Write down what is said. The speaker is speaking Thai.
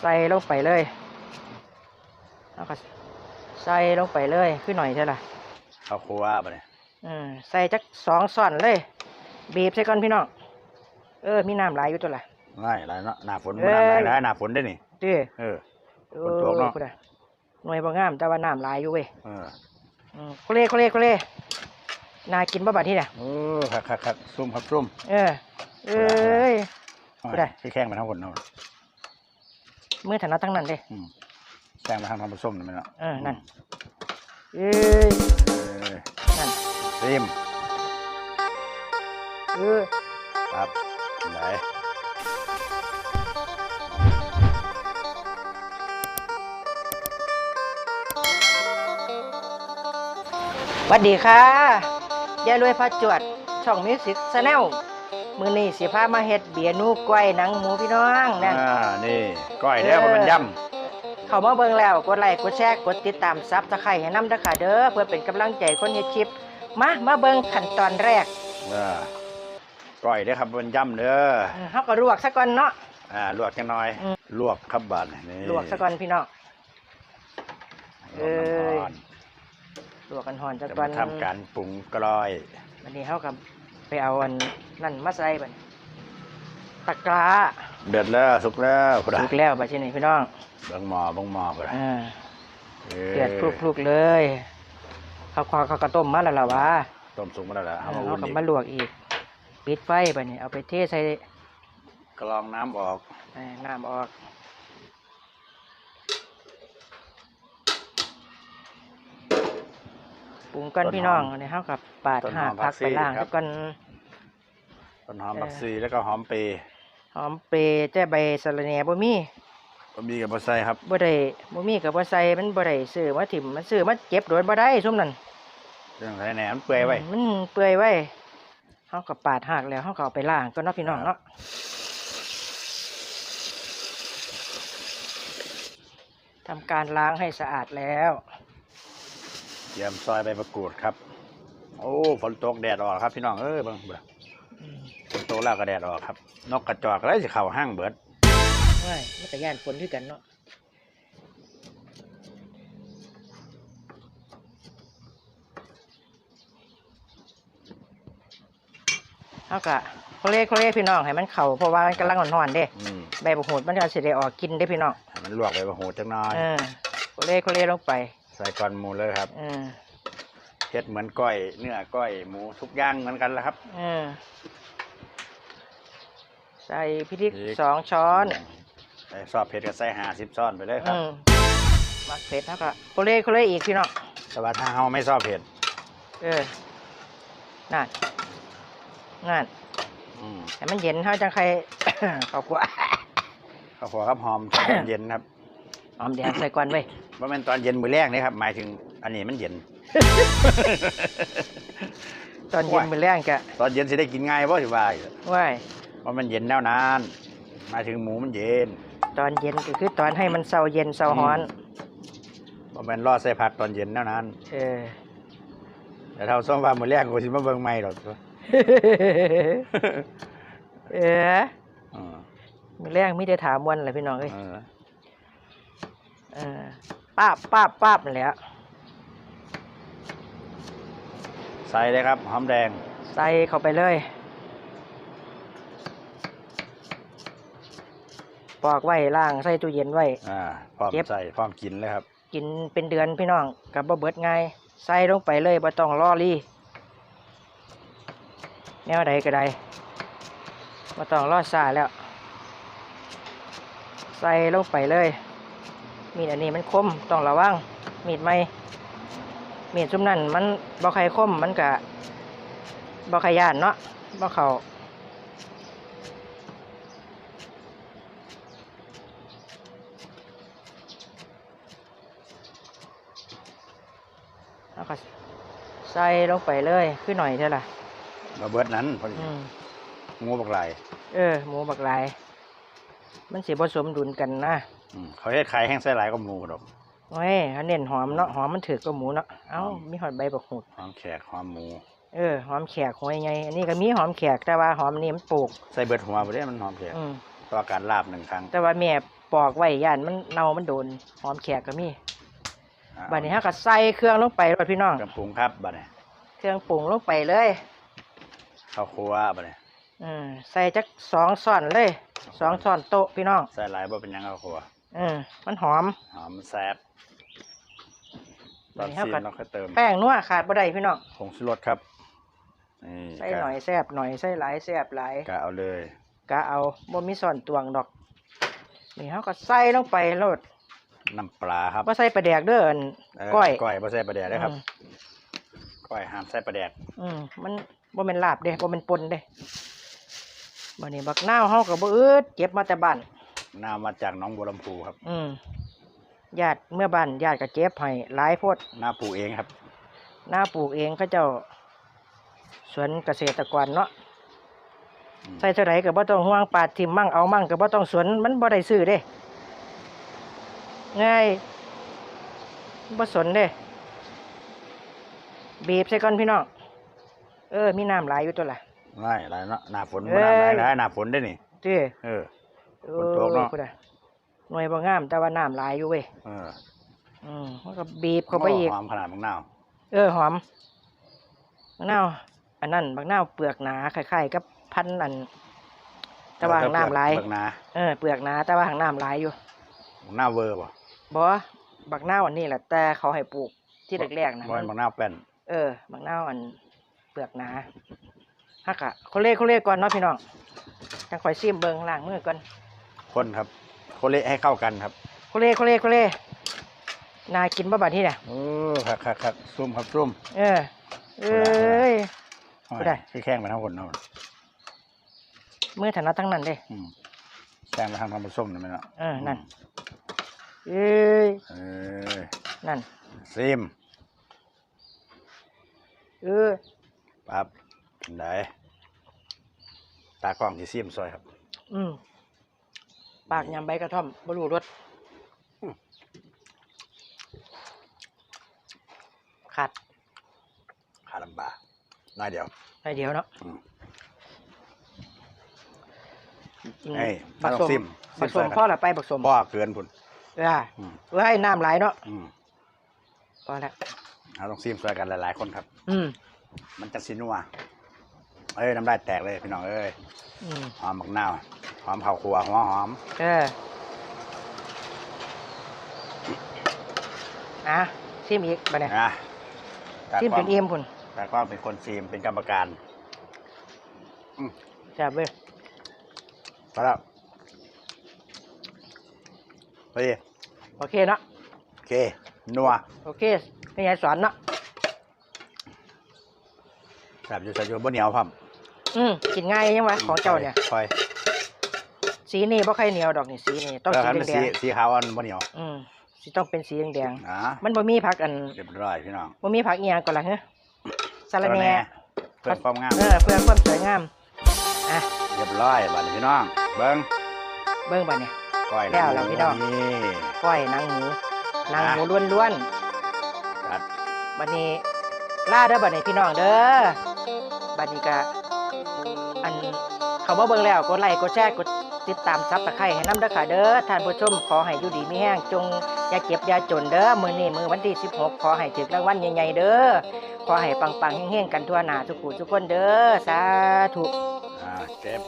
ใส่ลงไปเลยแล้วก็ใส่ลงไปเลยขึ้นหน่อยใช่ล่ะข้าวคั่วไปเนี่ยอืมใส่จักสองส่อนเลย บีบใส่ก่อนพี่น้องเออ มีน้ำหลายอยู่ตัวละง่ายหลายเนาะหน้าฝนเอ้บ่ยน้ำหลายได้หน้าฝนได้นี่เด้อเออเอฝนตกเนาะอพูดอะหน่วยบ่งามแต่ว่าน้ำหลายอยู่เว้ยเอออืมโคเล่โคเล่โคเล่นากินบ่บัดที่เนี่ยเออคักคักคักซุ่มครับซุ่มเออเอ้ยบ่ได้ที่แข้งไปทั้งหมดเนาะ มือถนัดทั้งนั้นเด้อืมแข้งไปทางทำผสมนี่มันเนาะเออนั่นเอ้ยเออนั่นซิมเออครับไหนหวัสดีค่ะยายรวยพระจวด ช่องมิวสิกแนล มือนี้สิพามาเฮ็ดเบียร์นูก้อยหนังหมูพี่น้องนั่นอ่านี่ก้อยเด้อมันเป็นย่เข้ามาเบิ่งแล้วกดไลค์กดแชร์กดติดตามซับสไครต์ให้นำเด้อค่ะเด้อเพื่อเป็นกำลังใจคนเฮ็ดคลิปมามาเบิ่งขั้นตอนแรกำอ่าก้อยเด้อครับมันย่ำเด้ออืมเฮาก็ลวกซะก่อนเนาะอ่าลวกจังหน่อยอืมลวกครับบาดนี่ลวกซะก่อนพี่น้องลวกน้ำร้อนลวกกันหอนซะจะก่อมานทำการปรุงกล้อยอันนี้เฮาก็ไปเอาอัน นั่นมาใส่บัดตะกร้าเดือดแล้วสุกแล้วพุ่นสุกแล้วบัดนี้พี่น้องเบิ่งหมอเบิ่งหมอพุ่นอ่าเดือดพลุกๆเลยเขาควาเขากระต้มมาแล้วล่ะวะต้มสุกมาแล้วล่ะเอาเอามาอุ่นกับอีกมาลวกอีกปิดไฟไปนี่เอาไปเทใส่กรองน้ำออกเอ่อน้ำออก ปรุงกันพี่น้องเนี่ยเฮากับปาดหาผักไปล่างแล้วกัน ต้นหอมเออบักซีแล้วก็หอมเปรย์หอมเปรย์แจ้ใบสะระแหน่บ่มีก็มีกับบ่ใส่ครับบ่ได้บ่มีกับบ่ใส่มันบ่ได้ซื้อมาถิ่มมันซื้อมาเก็บโดนบ่ได้ซุ่มนั่นเรื่องไรแหนมนเปื่อยไว้มันเปื่อยไว้เฮาก็ปาดหักแล้วเฮาก็เอาไปล้างก็เนาะพี่น้องเนาะทำการล้างให้สะอาดแล้วเตรียมซอยใบมะกรูดครับ โอ้ฝนตกแดดออกครับพี่น้องเอ้ยเบิ่งเบิ่งฝนตก แล้วก็แดดออกครับ นกกระจอกแล้วสิเข้าห้างเบิดว้ายมันก็ย่านฝนคือกันเนาะเฮาก็โคเล่โคเล่พี่น้องให้มันเข้าเพราะว่ามันกำลังร้อนๆเด้อืมใบบักโหดมันก็สิได้ออกกินเด้พี่น้องให้มันลวกใบมะกรูดจังหน่อย เออโคเล่โคเล่ลงไปใส่ก้อนหมูเลยครับเออเฮ็ดเหมือนก้อยเนื้อก้อยหมูทุกอย่างเหมือนกันแหละครับ เออ ใส่พริกพริก สองช้อนใส่ซอสเผ็ดก็ใส่ห้าสิบช้อนไปเลยครับ อืมมักเผ็ดแล้วก็โคเล่โคเล่อีกพี่น้องแต่ว่าถ้าเฮาไม่ชอบเผ็ดเออนั่นนั่นอืมให้มันเย็นเท่าจังใคร ขอบคุณข้าวหัวครับหอมตอนเย็นครับหอมแดงใส่ก่อนไว้ยว่ามันตอนเย็นมื้อแรกนี่ครับ หมายถึงอันนี้มันเย็น ตอนเย็นว้ายมือแรงกะตอนเย็นสิได้กินง่ายบ่สิว่าอยู่ว้าย เพราะมันเย็นแนวนานหมายถึงหมูมันเย็นตอนเย็นก็คือตอนให้มันเศร้าเย็นเศร้าฮ้อน เพราะมันรอใส่ผักตอนเย็นแนวนานเออ แต่เท่าส้มว่ามื้อแรกกูสิมาเบิ่งใหม่ดอกเอออืมมือแรงมีแต่ถามวันแหละพี่น้องเอ้ยเออเออป้าบป้าบป้าบนั่นแหละใส่เลยครับหอมแดงใส่เข้าไปเลย ปอกไว้ล่างใส่ตู้เย็นไว้ อ่าพร้อมเก็บ ใส่พร้อมกินเลยครับ กินเป็นเดือนพี่น้องกับบ่เบิดง่ายใส่ลงไปเลยบ่ต้องรอรีแนวใดก็ได้บ่ต้องรอซาแล้ว ใส่ลงไปเลย มีดอันนี้มันคมต้องระวังมีดไม่มีดซุมนั่นมันบ่ใครคมมันกะบ่ใครย่านเนาะบ่เขา แล้วก็ใส่ลงไปเลยคือหน่อยเท่าล่ะมาเบิดนั้นพอดีอืมหมูบักหลายเออหมูบักหลายมันสิผสมดุลกันนะอืมเขาเฮ็ดไข่แห้งใส่หลายก็หมูดอกโอ้ยเขาเน้นหอมเนาะหอมมันถือก็หมูเนาะเอ้าหอมมีหอมใบบักหูดหอมแขกหอมหมูเออหอมแขกหัวใหญ่อันนี้ก็มีหอมแขกแต่ว่าหอมนี่มันปลูกใส่เบิดหัวบ่ได้มันหอมแขกอืมต่อการลาบหนึ่งครั้ง แต่ว่าแม่ปอกไว้ย่านมันเน่ามันโดนหอมแขกก็มีอ่า บัดนี้เฮาก็ใส่เครื่องลงไปรดพี่น้อง เครื่องปรุงครับบัดนี้เครื่องปรุงลงไปเลย ข้าวคั่วบัดนี้อืมใส่จักสองช้อนเลยสองช้อนโต๊ะพี่น้อง ใส่หลายบ่เป็นหยังข้าวคั่วอืมมันหอม หอมแซ่บตอนนี่ครับซีมก็เราค่อยเติมแป้งนัวขาดบ่ได้พี่น้องผงชูรสครับนี่ใส่หน่อยแซ่บหน่อยใส่หลายแซ่บหลายกะเอาเลยกะเอาบ่มีส่วนตวงดอก นี่เฮาก็ใส่ลงไปโลด น้ำปลาครับบ่ใส่ปลาแดกเด้ออันเออก้อยก้อยบ่ใส่ปลาแดกได้ครับอืมก้อยห้ามใส่ปลาแดกอืมมันบ่แม่นลาบเด้บ่แม่นปนเด้บัดนี้บักนาวเฮาก็บ่อึดเก็บมาแต่บ้านน้ำมาจากหน้องบัวลำพูครับ อืมญาติเมื่อบ้านญาติก็เจ็บให้หลายโพดหน้าปลูกเองครับ หน้าปลูกเองเขาเจ้า สวนเกษตรกรเนาะอืมใส่เท่าไหร่ก็บ่ต้องห่วงปาดทิมมั่งเอามั่งก็บ่ต้องสวนมันบ่ได้ซื้อเด้ ง่ายบ่สนเด้บีบใส่ก่อนพี่น้องเออ มีน้ำหลายอยู่ตัวล่ะไม่หลายเนาะหน้าฝนเอ้บ่ยน้ำหลายหลายหน้าฝนได้นี่เจ้เออเอฝนตกเนาะพุ่นน่ะหน่วยบ่งามแต่ว่าน้ำหลายอยู่เว้ยเอออืมมันก็บีบเข้าไปอีกหอมขนาดมังนาวเออหอมบักนาวอันนั้นบักนาวเปลือกหนาคล้ายๆกับพันธุ์อันแต่ว่าหางน้ำหลายเบิกนาเออเปลือกหนาแต่ว่าหางน้ำหลายอยู่มังนาวเวอร์ป่ะ บ่บักนาวอันนี้แหละแต่เขาให้ปลูกที่แรกๆนะบ่เป็นมังนาวแป้นเออบักนาวอันเปลือกหนาฮักอะเขาเล่เขาเล่ก่อนเนาะพี่น้องจังข่อยซิมเบิ่งล้างมือก่อนคนครับโคเละให้เข้ากันครับเขาเล่เขาเล่เขาเล่นากินบ่บัดนี้เนี่ยเออครับครับครับซุ่มครับซุ่มเออเอ้ยบ่ได้ที่แข้งไปทั้งคนเนาะมือถนัดทั้งนั้นเด้อืมแข้งไปทางทำผสมนี่ไหมเนาะเออนั่น เอ้ยเออนั่นซิมเออปั๊บได้ตากล้องที่ซิมซอยครับ อืมปากยำใบกระท่อมบรูรสอืมขาดขาลำบากน้อยเดียวไปเดียวเนาะอืมอืมเฮ้ยบักต้องสมซิมบักสซิมมใส่กันพ่อละไปบักสมพ่อเกินพุ่น เอออืมเอ้ยน้ำไหลายเนาะอืมพอแล้วเราต้องซิมซอยกันหลายๆคนครับ อืมมันจะสินัวเอ้ยน้ำลายแตกเลยพี่น้องเอ้ยอืมหอมบักนาวหอมข้าวคั่วหัวหอมเอออะซิมอีกบัดเนี่ยนะตาซิมกล้จองนเอี่ยมพุ่นตากล้องเป็นคนซิมเป็นกรรมการแซ่บเว้ยพอแล้ว พอดีโอเคเนาะโอเคนัวโอเคนี่ยายสอนเนาะแบบอยู่ใส่อยู่บนเหนียวพร้อมอืมกินง่ายยังวะของเจ้าเนี่ยคอยสีนี่บ่ค่อยเหนียวดอกนี่สีนี่ต้องเออสีคันเป็นแดสีงสีขาวอันบนเหนียวๆอืมสีต้องเป็นสีแดงอ่าๆมันบ่มีผักอันเรียบร้อยพี่น้องบ่มีผักอีหยังก่อนล่ะฮะสาระแหน่เพื่อความงามเออเพื่อความสวยงามอะเรียบร้อยบัดนี้พี่น้อง เบิ้งเบิ่งบัดนี้ ก้อยแล้วล่ะพี่น้องนี่ก้อยหนังหมูหนังหมูล้วนจัดๆบัดนี้ลาเด้อบัดนี้พี่น้องเด้อบัดนี้ก็อันเขามาเบิ่งแล้วกดไลค์กดแชร์กดติดตามซับตะไคร้ให้นำเด้อค่ะเด้อท่านผู้ชมขอให้อยู่ดีมีแห้งจงอย่าเก็บอย่าจนเด้อมื้อนี้มื้อวันที่ 16 ขอให้ถึกรางวัลใหญ่ๆเด้อขอให้ปังๆเฮงๆกันทั่วหน้าทุกผู้ทุกคนเด้อสาธุอ่าเจ็บ